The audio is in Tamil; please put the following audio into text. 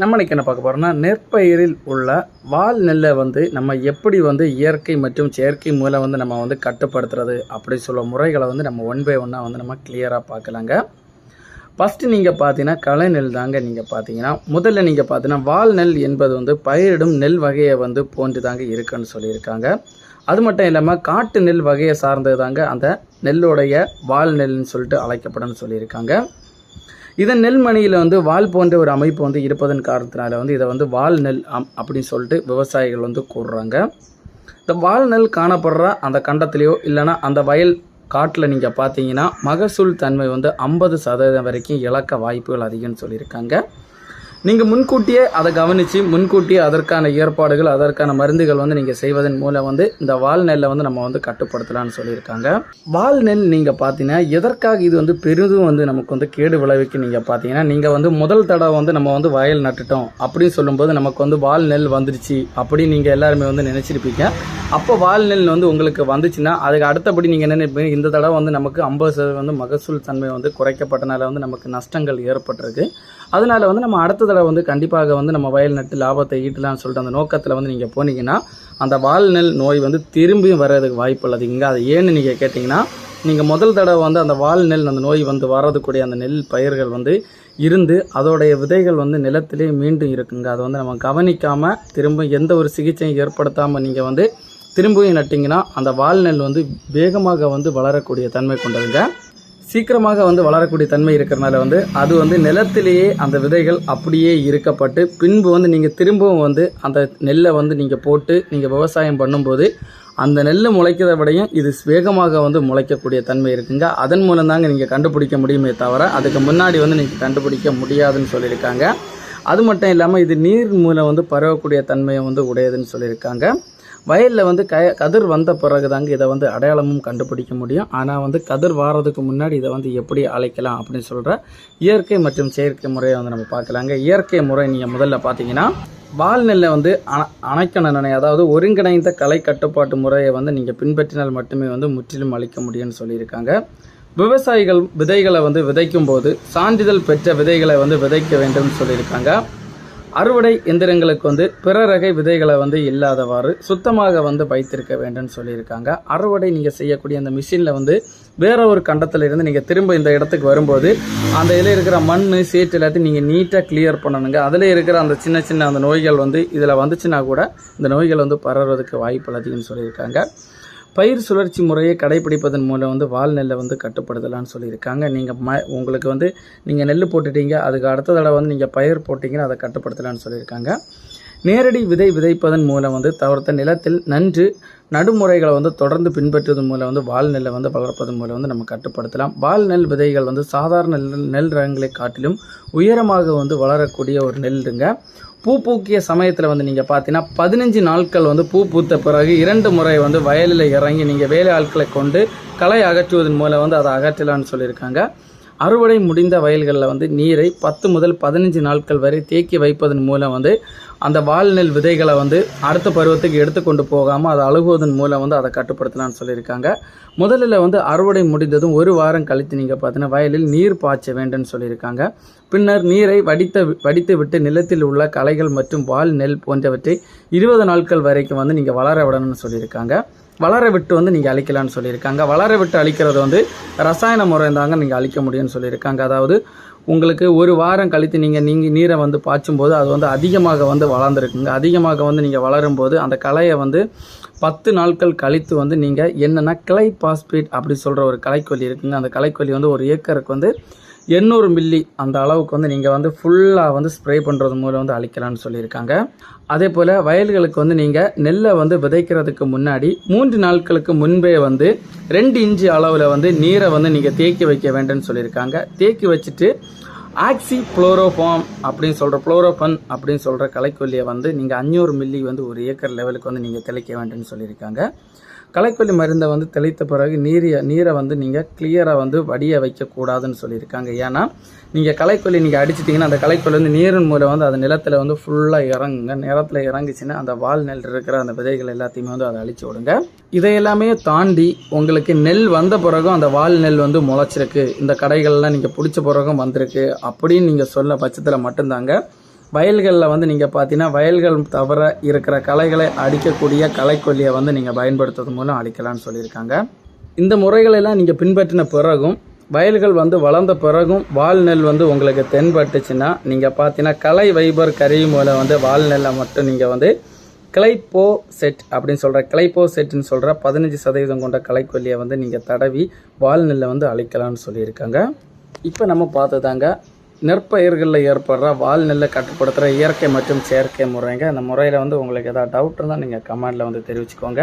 நம்ம என்ன பார்க்க போகிறோம்னா நெற்பயிரில் உள்ள வால் நெல்லை வந்து நம்ம எப்படி வந்து இயற்கை மற்றும் செயற்கை மூலம் வந்து நம்ம வந்து கட்டுப்படுத்துறது அப்படி சொல்ல முறைகளை வந்து நம்ம ஒன் பை ஒன்னாக வந்து நம்ம கிளியராக பார்க்கலாங்க. ஃபஸ்ட்டு நீங்கள் பார்த்தீங்கன்னா களை நெல் தாங்க நீங்கள் பார்த்தீங்கன்னா முதல்ல நீங்கள் பார்த்தீங்கன்னா வால் நெல் என்பது வந்து பயிரிடும் நெல் வகையை வந்து போன்று தாங்க இருக்குன்னு சொல்லியிருக்காங்க. அது மட்டும் இல்லாமல் காட்டு நெல் வகையை சார்ந்தது தாங்க அந்த நெல்லுடைய வால் நெல்னு சொல்லிட்டு அழைக்கப்படும் சொல்லியிருக்காங்க. இதன் நெல்மணியில் வந்து வால் போன்ற ஒரு அமைப்பு வந்து இருப்பதன் காரணத்தினால வந்து இதை வந்து வால் நெல் அம் அப்படின்னு சொல்லிட்டு விவசாயிகள் வந்து கூறுறாங்க. இந்த வால் நெல் காணப்படுற அந்த கண்டத்துலேயோ இல்லைன்னா அந்த வயல் காட்டில் நீங்கள் பார்த்தீங்கன்னா மகசூல் தன்மை வந்து ஐம்பது சதவீதம் வரைக்கும் இழக்க வாய்ப்புகள் அதிகம்னு சொல்லியிருக்காங்க. நீங்கள் முன்கூட்டியே அதை கவனித்து முன்கூட்டியே அதற்கான ஏற்பாடுகள் அதற்கான மருந்துகள் வந்து நீங்கள் செய்வதன் மூலம் வந்து இந்த வால் நெல்லை வந்து நம்ம வந்து கட்டுப்படுத்தலாம்னு சொல்லியிருக்காங்க. வால் நெல் நீங்கள் பார்த்தீங்கன்னா எதற்காக இது வந்து பெரிதும் வந்து நமக்கு வந்து கேடு விளைவிக்கு நீங்கள் பார்த்தீங்கன்னா நீங்கள் வந்து முதல் தடவை வந்து நம்ம வந்து வயல் நட்டுட்டோம் அப்படின்னு சொல்லும்போது நமக்கு வந்து வால் நெல் வந்துருச்சு அப்படின்னு நீங்கள் எல்லாருமே வந்து நினச்சிருப்பீங்க. அப்போ வால் நெல் வந்து உங்களுக்கு வந்துச்சுன்னா அதுக்கு அடுத்தபடி நீங்கள் என்ன நினைப்பீங்க? இந்த தடவை வந்து நமக்கு ஐம்பது சதவீதம் வந்து மகசூல் தன்மை வந்து குறைக்கப்பட்டனால வந்து நமக்கு நஷ்டங்கள் ஏற்பட்டிருக்கு. அதனால வந்து நம்ம அடுத்த தடவை வந்து கண்டிப்பாக வந்து நம்ம வயல் நட்டு லாபத்தை ஈட்டலாம்னு சொல்லிட்டு அந்த நோக்கத்தில் வந்து நீங்கள் போனீங்கன்னா அந்த வால் நெல் நோய் வந்து திரும்பியும் வர்றதுக்கு வாய்ப்பு உள்ளதுங்க அது ஏன்னு நீங்கள் கேட்டிங்கன்னா நீங்கள் முதல் தடவை வந்து அந்த வால் நெல் அந்த நோய் வந்து வர்றதுக்கூடிய அந்த நெல் பயிர்கள் வந்து இருந்து அதோடைய விதைகள் வந்து நிலத்திலே மீண்டும் இருக்குங்க. அதை வந்து நம்ம கவனிக்காமல் திரும்ப எந்த ஒரு சிகிச்சையும் ஏற்படுத்தாமல் நீங்கள் வந்து திரும்பவும் நட்டிங்கன்னா அந்த வால் நெல் வந்து வேகமாக வந்து வளரக்கூடிய தன்மை கொண்டதுங்க. சீக்கிரமாக வந்து வளரக்கூடிய தன்மை இருக்கிறனால வந்து அது வந்து நிலத்திலேயே அந்த விதைகள் அப்படியே இருக்கப்பட்டு பின்பு வந்து நீங்கள் திரும்பவும் வந்து அந்த நெல்லை வந்து நீங்கள் போட்டு நீங்கள் விவசாயம் பண்ணும்போது அந்த நெல் முளைக்கிறத விடையும் இது வேகமாக வந்து முளைக்கக்கூடிய தன்மை இருக்குங்க. அதன் மூலம் தாங்க நீங்கள் கண்டுபிடிக்க முடியுமே தவிர அதுக்கு முன்னாடி வந்து நீங்கள் கண்டுபிடிக்க முடியாதுன்னு சொல்லியிருக்காங்க. அது மட்டும் இல்லாமல் இது நீர் மூலம் வந்து பரவக்கூடிய தன்மையை வந்து உடையதுன்னு சொல்லியிருக்காங்க. வயலில் வந்து க கதிர் வந்த பிறகு தாங்க இதை வந்து அடையாளமும் கண்டுபிடிக்க முடியும். ஆனால் வந்து கதிர் வாரதுக்கு முன்னாடி இதை வந்து எப்படி அழைக்கலாம் அப்படின்னு சொல்கிற இயற்கை மற்றும் செயற்கை முறையை வந்து நம்ம பார்க்கலாங்க. இயற்கை முறை நீங்கள் முதல்ல பார்த்தீங்கன்னா வால் நெல்லை வந்து அண அணைக்கண நினை அதாவது ஒருங்கிணைந்த கலை கட்டுப்பாட்டு முறையை வந்து நீங்கள் பின்பற்றினால் மட்டுமே வந்து முற்றிலும் அளிக்க முடியும்னு சொல்லியிருக்காங்க. விவசாயிகள் விதைகளை வந்து விதைக்கும் போது சான்றிதழ் பெற்ற விதைகளை வந்து விதைக்க வேண்டும்னு சொல்லியிருக்காங்க. அறுவடை எந்திரங்களுக்கு வந்து பிற ரகை விதைகளை வந்து இல்லாதவாறு சுத்தமாக வந்து வைத்திருக்க வேண்டும்னு சொல்லியிருக்காங்க. அறுவடை நீங்கள் செய்யக்கூடிய அந்த மிஷினில் வந்து வேற ஒரு கண்டத்தில் இருந்து நீங்கள் திரும்ப இந்த இடத்துக்கு வரும்போது அந்த இதில் இருக்கிற மண் சீட்டு எல்லாத்தையும் நீங்கள் நீட்டாக கிளியர் பண்ணணுங்க. அதில் இருக்கிற அந்த சின்ன சின்ன அந்த நோய்கள் வந்து இதில் வந்துச்சுன்னா கூட இந்த நோய்கள் வந்து பரவுறதுக்கு வாய்ப்பு அதிகம்னு சொல்லியிருக்காங்க. பயிர் சுழற்சி முறையை கடைபிடிப்பதன் மூலம் வந்து வால் நெல்லை வந்து கட்டுப்படுத்தலாம்னு சொல்லியிருக்காங்க. நீங்கள் ம உங்களுக்கு வந்து நீங்கள் நெல் போட்டுட்டீங்க அதுக்கு அடுத்த தடவை வந்து நீங்கள் பயிர் போட்டிங்கன்னா அதை கட்டுப்படுத்தலாம்னு சொல்லியிருக்காங்க. நேரடி விதை விதைப்பதன் மூலம் வந்து தவிர்த்த நிலத்தில் நன்று நடுமுறைகளை வந்து தொடர்ந்து பின்பற்றுவதன் மூலம் வந்து வால் நெல்லை வந்து வளர்ப்பதன் மூலம் வந்து நம்ம கட்டுப்படுத்தலாம். வால் நெல் விதைகள் வந்து சாதாரண நெல் நெல் ரகங்களை காட்டிலும் உயரமாக வந்து வளரக்கூடிய ஒரு நெல்லுங்க. பூ பூக்கிய சமயத்தில் வந்து நீங்கள் பார்த்தீங்கன்னா பதினஞ்சு நாட்கள் வந்து பூ பூத்த பிறகு இரண்டு முறை வந்து வயலில் இறங்கி நீங்கள் வேலை ஆட்களை கொண்டு களை அகற்றுவதன் மூலம் வந்து அதை அகற்றலாம்னு சொல்லியிருக்காங்க. அறுவடை முடிந்த வயல்களில் வந்து நீரை பத்து முதல் பதினஞ்சு நாட்கள் வரை தேக்கி வைப்பதன் மூலம் வந்து அந்த வால்நெல் விதைகளை வந்து அடுத்த பருவத்துக்கு எடுத்துக்கொண்டு போகாமல் அதை அழுகுவதன் மூலம் வந்து அதை கட்டுப்படுத்தலாம்னு சொல்லியிருக்காங்க. முதலில் வந்து அறுவடை முடிந்ததும் ஒரு வாரம் கழித்து நீங்கள் பார்த்தீங்கன்னா வயலில் நீர் பாய்ச்ச வேண்டும்னு சொல்லியிருக்காங்க. பின்னர் நீரை வடித்த வடித்து விட்டு நிலத்தில் உள்ள களைகள் மற்றும் வால் நெல் போன்றவற்றை இருபது நாட்கள் வரைக்கும் வந்து நீங்கள் வளர விடணும்னு சொல்லியிருக்காங்க. வளர விட்டு வந்து நீங்கள் அழிக்கலாம்னு சொல்லியிருக்காங்க. வளர விட்டு அழிக்கிறது வந்து ரசாயன முறை தாங்க நீங்கள் அழிக்க முடியும்னு சொல்லியிருக்காங்க. அதாவது உங்களுக்கு ஒரு வாரம் கழித்து நீங்கள் நீங்கள் நீரை வந்து பாய்ச்சும் போது அது வந்து அதிகமாக வந்து வளர்ந்துருக்குங்க. அதிகமாக வந்து நீங்கள் வளரும்போது அந்த கலையை வந்து பத்து நாட்கள் கழித்து வந்து நீங்கள் என்னென்னா கிளை பாஸ்பேட் அப்படி சொல்கிற ஒரு கலைக்கொல்லி இருக்குங்க. அந்த கலைக்கொல்லி வந்து ஒரு ஏக்கருக்கு வந்து எண்ணூறு மில்லி அந்த அளவுக்கு வந்து நீங்கள் வந்து ஃபுல்லாக வந்து ஸ்ப்ரே பண்ணுறது மூலம் வந்து அழிக்கலாம்னு சொல்லியிருக்காங்க. அதே போல் வயல்களுக்கு வந்து நீங்கள் நெல்லை வந்து விதைக்கிறதுக்கு முன்னாடி மூன்று நாட்களுக்கு முன்பே வந்து ரெண்டு இன்ச்சு அளவில் வந்து நீரை வந்து நீங்கள் தேக்கி வைக்க வேண்டும்னு சொல்லியிருக்காங்க. தேக்கி வச்சுட்டு ஆக்சி ஃப்ளோரோஃபார்ம் அப்படின்னு சொல்கிற ஃப்ளோரோஃபன் அப்படின்னு சொல்கிற கலைக்கொல்லியை வந்து நீங்கள் அஞ்சூறு மில்லி வந்து ஒரு ஏக்கர் லெவலுக்கு வந்து நீங்கள் தெளிக்க வேண்டும்னு சொல்லியிருக்காங்க. களைக்கொல்லி மருந்தை வந்து தெளித்த பிறகு நீரிய நீரை வந்து நீங்கள் கிளியராக வந்து வடிய வைக்கக்கூடாதுன்னு சொல்லியிருக்காங்க. ஏன்னா நீங்கள் களைக்கொல்லி நீங்கள் அடிச்சிட்டிங்கன்னா அந்த களைக்கொல்லி வந்து நீரின் மூலம் வந்து அந்த நிலத்தில் வந்து ஃபுல்லாக இறங்குங்க. நிலத்தில் இறங்குச்சுன்னா அந்த வால் நெல் இருக்கிற அந்த விதைகள் எல்லாத்தையுமே வந்து அதை அழிச்சு விடுங்க. இதையெல்லாமே தாண்டி உங்களுக்கு நெல் வந்த பிறகும் அந்த வால் நெல் வந்து முளைச்சிருக்கு. இந்த கடைகள்லாம் நீங்கள் பிடிச்ச பிறகும் வந்திருக்கு. அப்படின்னு நீங்கள் சொல்ல பட்சத்தில் மட்டும்தாங்க. வயல்களில் வந்து நீங்கள் பார்த்தீங்கன்னா வயல்கள் தவிர இருக்கிற களைகளை அடிக்கக்கூடிய களைக்கொல்லியை வந்து நீங்கள் பயன்படுத்துறது மூலம் அழிக்கலாம்னு சொல்லியிருக்காங்க. இந்த முறைகளெல்லாம் நீங்கள் பின்பற்றின பிறகும் வயல்கள் வந்து வளர்ந்த பிறகும் வால் நெல் வந்து உங்களுக்கு தென்பட்டுச்சுன்னா நீங்கள் பார்த்தீங்கன்னா கலை வைபர் கருவி மூலம் வந்து வால் நெல்லை மட்டும் நீங்கள் வந்து கிளைப்போ செட் அப்படின்னு சொல்கிற கிளைப்போ செட்னு சொல்கிற பதினஞ்சு சதவீதம் கொண்ட களைக்கொல்லியை வந்து நீங்கள் தடவி வால் நெல்லை வந்து அழிக்கலாம்னு சொல்லியிருக்காங்க. இப்போ நம்ம பார்த்ததாங்க நெற்பயிர்களில் ஏற்படுற வால்நெல்லை கட்டுப்படுத்துகிற இயற்கை மற்றும் செயற்கை முறைங்க. அந்த முறையில் வந்து உங்களுக்கு எதாவது டவுட் இருந்தால் நீங்கள் கமெண்டில் வந்து தெரிவிச்சுக்கோங்க.